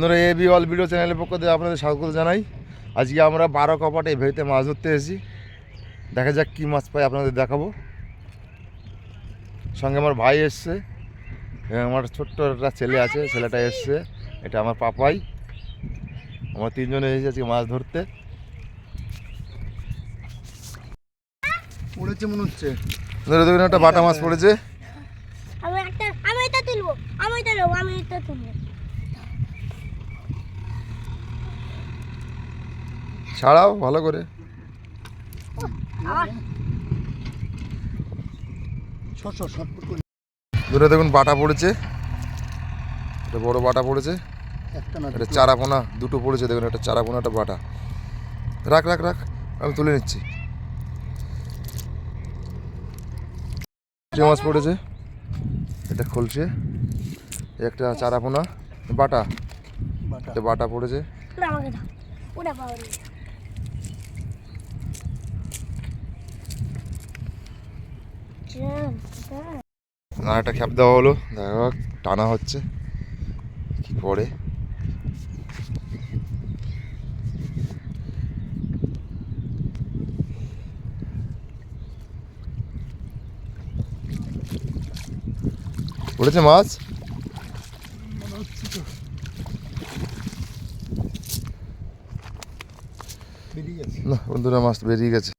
বন্ধুরা A B all video চ্যানেলের পক্ষ থেকে আপনাদের স্বাগত জানাই। আজকে আমরা বারো কপাটে এই ভেড়িতে মাছ ধরতে এসেছি। দেখা যাক কী মাছ পাই আপনাদের দেখাবো। সঙ্গে আমার ভাই এসছে। আমার ছোট্ট একটা ছেলে আছে ছেলেটা এসছে। এটা আমার পাপাই। আমরা তিনজন এসেছি আজকে মাছ ধরতে। পড়েছে মনে হচ্ছে। ধরে দেখুন একটা বাটা মাছ পড়েছে। আমি একটা আমি এটা তুলবো আমি এটা নেব আমি এটা তুলবো। ছাড়াও ভালো করে। দূরে দেখুন বাটা পড়েছে। একটা বড় বাটা পড়েছে। একটা না একটা চারাপোনা দুটো পড়েছে দেখুন একটা চারাপোনা একটা বাটা। রাখ রাখ রাখ আমি তুলে নিচ্ছি। মাছ পড়েছে। এটা খুলছে। একটা চারাপোনা বাটা। বাটা। বাটা পড়েছে। না একটা খ্যাপ দেওয়া হলো। দেখা টানা হচ্ছে। কি পড়ে পড়েছে মাছ? না বন্ধুরা মাছ বেরিয়ে গেছে।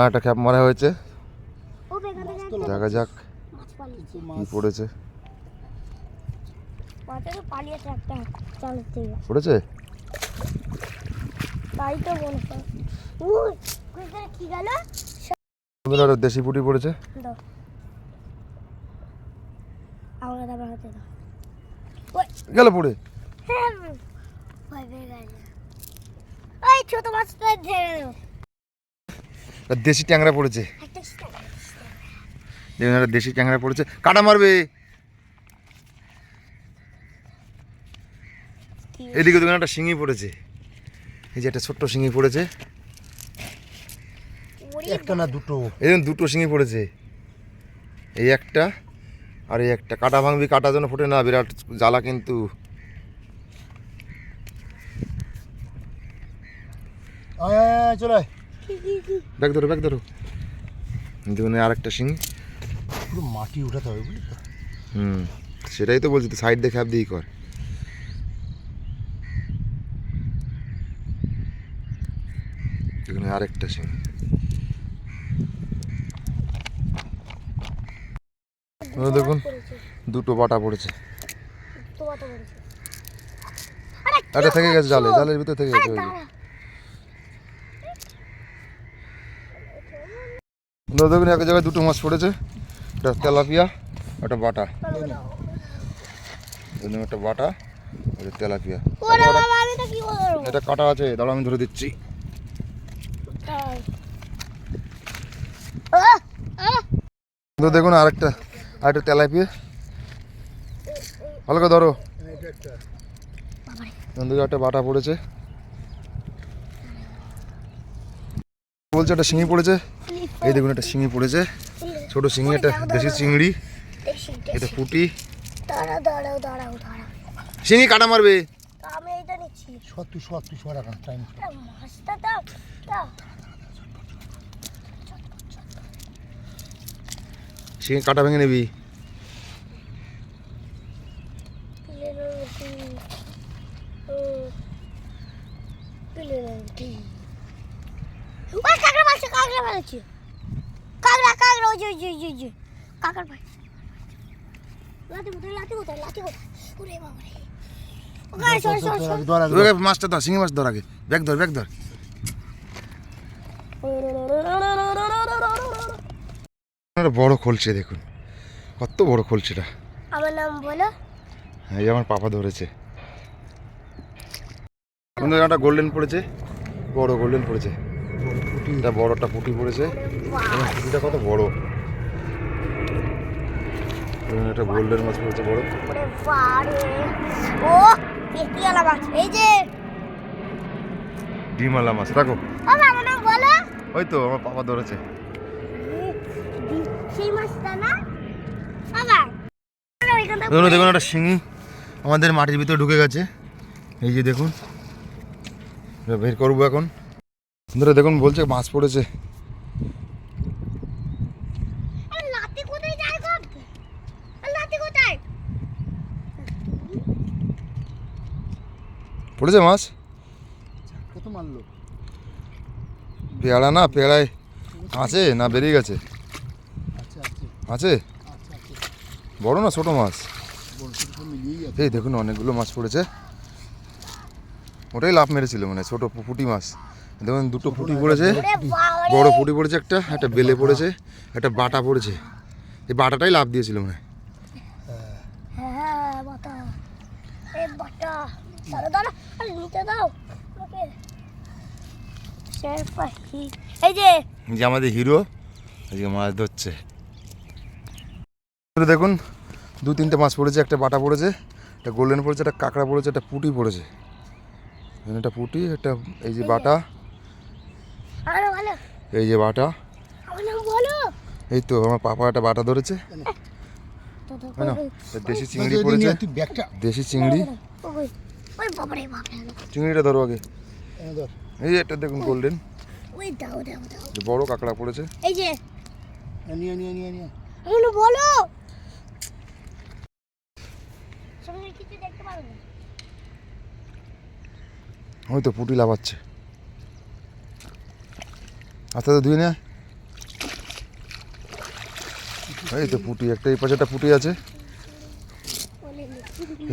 আর একটা খ্যাপ মারা হয়েছে। দেখা যাক কি পড়েছে। পড়েছে? দেশি পুটি পড়েছে। গেল পড়ে। হ্যাঁ দেশি ট্যাংরা পড়েছে। একটা দেখুন একটা দেশি ট্যাংরা পড়েছে। কাটা মারবে। এদিকে দেখুন একটা শিঙি পড়েছে। এই যে একটা ছোট্ট শিঙি পড়েছে। একটা না দুটো? এই দেখুন দুটো শিঙি পড়েছে। এই একটা আর এই একটা। কাটা ভাঙবি কাটা যেন ফোটে না বিরাট জ্বালা কিন্তু। চলে ব্যাগ ধরো ব্যাগ ধরো। দেখুন আর একটা শিঙি। পুরো মাটি উঠাতে হবে, বুঝলি তো? হুম, সেটাই তো বলছি তো সাইড দেখে অ্যাপ দিয়েই কর। এখানে আরেকটা সিং দেখুন, দুটো বাটা পড়েছে। একটা থেকে গেছে জালে, জালের ভিতর থেকে গেছে দেখুন, এক জায়গায় দুটো মাছ পড়েছে। একটা তেলাপিয়া একটা বাটা। একটা বাটা তেলাপিয়া। এটা কাটা আছে দাঁড়া আমি ধরে দিচ্ছি। তো দেখুন আরেকটা আরেকটা তেলাপিয়া। ভালো করে ধরো। বন্ধুকে একটা বাটা পড়েছে। বলছে একটা শিঙি পড়েছে। এই দেখুন একটা শিঙি পড়েছে। ছোট শিঙি একটা দেশি চিংড়ি এটা। পুটি। দাঁড়াও দাঁড়াও দাঁড়াও দাঁড়াও। শিঙি কাটা মারবে। তা আমি এইটা নিচ্ছি। সর তুই সর তুই সর এখন টাইম মাছটা দাও দাও। শিঙি কাটা ভেঙে নিবি। কাকড়া মারছে কাকড়া মারছে। ওই যে ওই যে ওই যে, ওই যে লাঠি কোথায় লাঠি কোথায় লাঠি কোথায় ওরে বাবা রে ওখানে সর সর সর ধর আগে ওকে মাছটা ধর শিঙি মাছ ধর আগে ব্যাগ ধর ব্যাগ ধর বড় খোলছে দেখুন কত বড় খোলছেটা আমার নাম বলো এই আমার পাপা ধরেছে গোল্ডেন পড়েছে বড় গোল্ডেন পড়েছে এটা বড়টা পুঁটি পড়েছে। পুঁটিটা কত বড়? একটা গোল্ডেন মাছ পড়েছে বড়। ও পেটিয়ালা মাছ। এই যে। ডিমালা মাছ। রাখো। বাবা ওই তো আমার পাপা ধরেছে। সেই মাছটা না? বাবা। দেখুন দেখুন একটা শিঙি আমাদের মাটির ভিতরে ঢুকে গেছে। এই যে দেখুন। বের করব এখন। বন্ধুরা দেখুন বলছে মাছ পড়েছে। আরে লাতি কোথায় যায় গো? আরে লাতি কোথায়? পড়েছে মাছ? কত মারলো? পেয়ারা না পেয়ারায় আছে না বেরিয়ে গেছে? আচ্ছা আচ্ছা আছে? বড় না ছোট মাছ? এই দেখুন অনেকগুলো মাছ পড়েছে। ওটাই লাভ মেরেছিল মানে ছোট পুঁটি মাছ। দেখুন দুটো পুঁটি পড়েছে বড় পুঁটি পড়েছে একটা একটা বেলে পড়েছে একটা বাটা পড়েছে। এই বাটাটাই লাভ দিয়েছিল মানে বাটা। এই বাটা দাঁড়া দাঁড়া আরে নিতে দাও। ওকে। শের পাখি এই যে। যে আমাদের হিরো আজকে মাছ ধরছে। দেখুন দু তিনটে মাছ পড়েছে একটা বাটা পড়েছে একটা গোল্ডেন পড়েছে একটা কাঁকড়া পড়েছে একটা পুঁটি পড়েছে। এখানে একটা পুঁটি একটা এই যে বাটা। এই যে বাটা। এই তো আমার পাপা একটা বাটা ধরেছে। দেশি চিংড়ি পড়েছে। দেশি চিংড়ি। চিংড়িটা ধরো আগে। এই যে একটা দেখুন গোল্ডেন ওই দাও দাও দাও। বড় কাঁকড়া পড়েছে। এই যে। বলো। কিছু দেখতে পারো না? ওই তো পুঁটি লাভাচ্ছে আস্তে আস্তে ধুয়ে নেয় এই তো পুটি, একটা এই পাশে একটা পুঁটি আছে।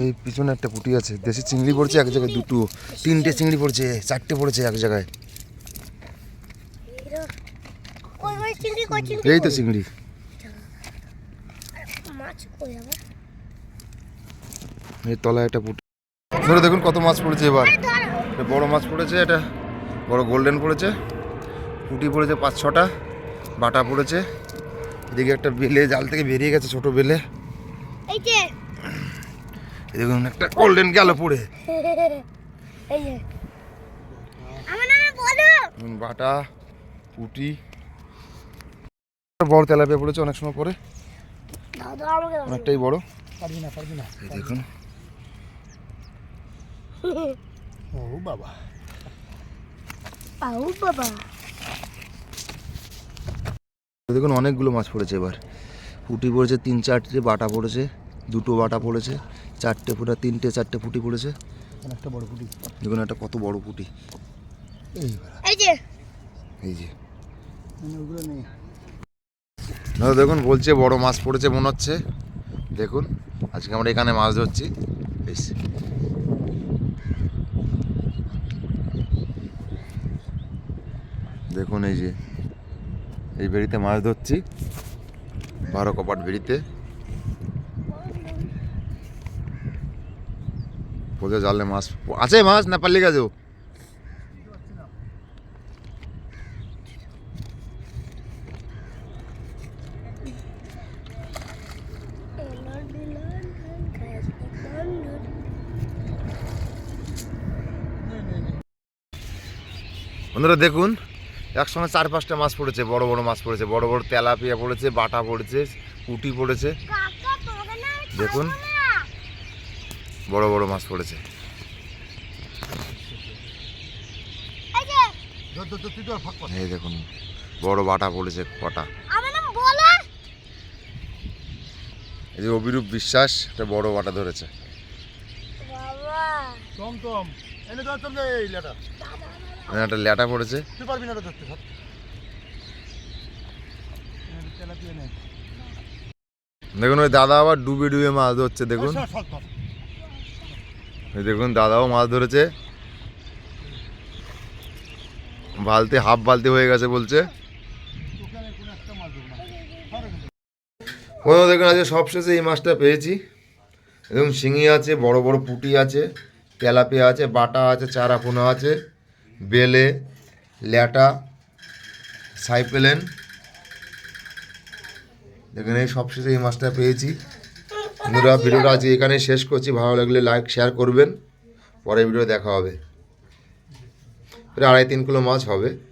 এই পিছনে একটা পুটি আছে। দেশি চিংড়ি পড়ছে এক জায়গায় দুটো। তিনটে চিংড়ি পড়ছে, চারটে পড়েছে এক জায়গায়। এই তো চিংড়ি। এই তলায় একটা পুঁটি। ধরে দেখুন কত মাছ পড়েছে এবার। একটা বড় মাছ পড়েছে এটা বড় গোল্ডেন পড়েছে পুঁটি পড়েছে পাঁচ ছটা বাটা পড়েছে এদিকে একটা বেলে জাল থেকে বেরিয়ে গেছে ছোট বেলে। এই যে। এই দেখুন একটা গোল্ডেন গেল পড়ে। বাটা পুঁটি। বড় তেলাপিয়া পড়েছে অনেক সময় পরে। দাও দাও আমাকে দাও। অনেকটাই বড়। পারবি না পারবি না। দেখুন। ও বাবা। আউ বাবা। দেখুন অনেকগুলো মাছ পড়েছে এবার। পুঁটি পড়েছে তিন চারটে বাটা পড়েছে দুটো বাটা পড়েছে চারটে ফুটা তিনটে চারটে পুঁটি পড়েছে। অনেকটা বড় পুটি। দেখুন একটা কত বড় পুঁটি। এই যে। এই যে। মানে ওগুলো নেই। দাদা দেখুন বলছে বড় মাছ পড়েছে মনে হচ্ছে। দেখুন আজকে আমরা এখানে মাছ ধরছি। বেশ। দেখুন এই যে, এই বেড়িতে মাছ ধরছি, বারো কপাট বেড়িতে। পোজা জালে মাছ? আছে মাছ, না পাল্লি গেছে বন্ধুরা দেখুন একসঙ্গে চার পাঁচটা মাছ পড়েছে বড় বড় মাছ পড়েছে বড় বড় তেলাপিয়া পড়েছে বাটা পড়েছে পুঁটি পড়েছে। দেখুন। বড় বড় মাছ পড়েছে। এই দেখুন বড় বাটা পড়েছে কটা। এই যে অভিরূপ বিশ্বাস একটা বড় বাটা ধরেছে। বাবা। Tom Tom. এনে টম এই লেটা। একটা ল্যাটা পড়েছে। তুই পারবি না ধরতে দেখুন ওই দাদা আবার ডুবে ডুবে মাছ ধরছে দেখুন। এই দেখুন দাদাও মাছ ধরেছে। বালতি হাফ বালতি হয়ে গেছে বলছে। কোনো দেখুন আজকে সবশেষে এই মাছটা পেয়েছি। দেখুন শিঙি আছে বড় বড় পুঁটি আছে তেলাপিয়া আছে বাটা আছে চারা পোনা আছে। বেলে, ল্যাটা, সাইপেলেন। দেখেন, এই সবশেষে এই মাছটা পেয়েছি। বন্ধুরা, ভিডিওটা আজকে এখানে শেষ করছি। ভালো লাগলে লাইক, শেয়ার করবেন। পরে ভিডিও দেখা হবে। প্রায় আড়াই তিন কিলো মাছ হবে।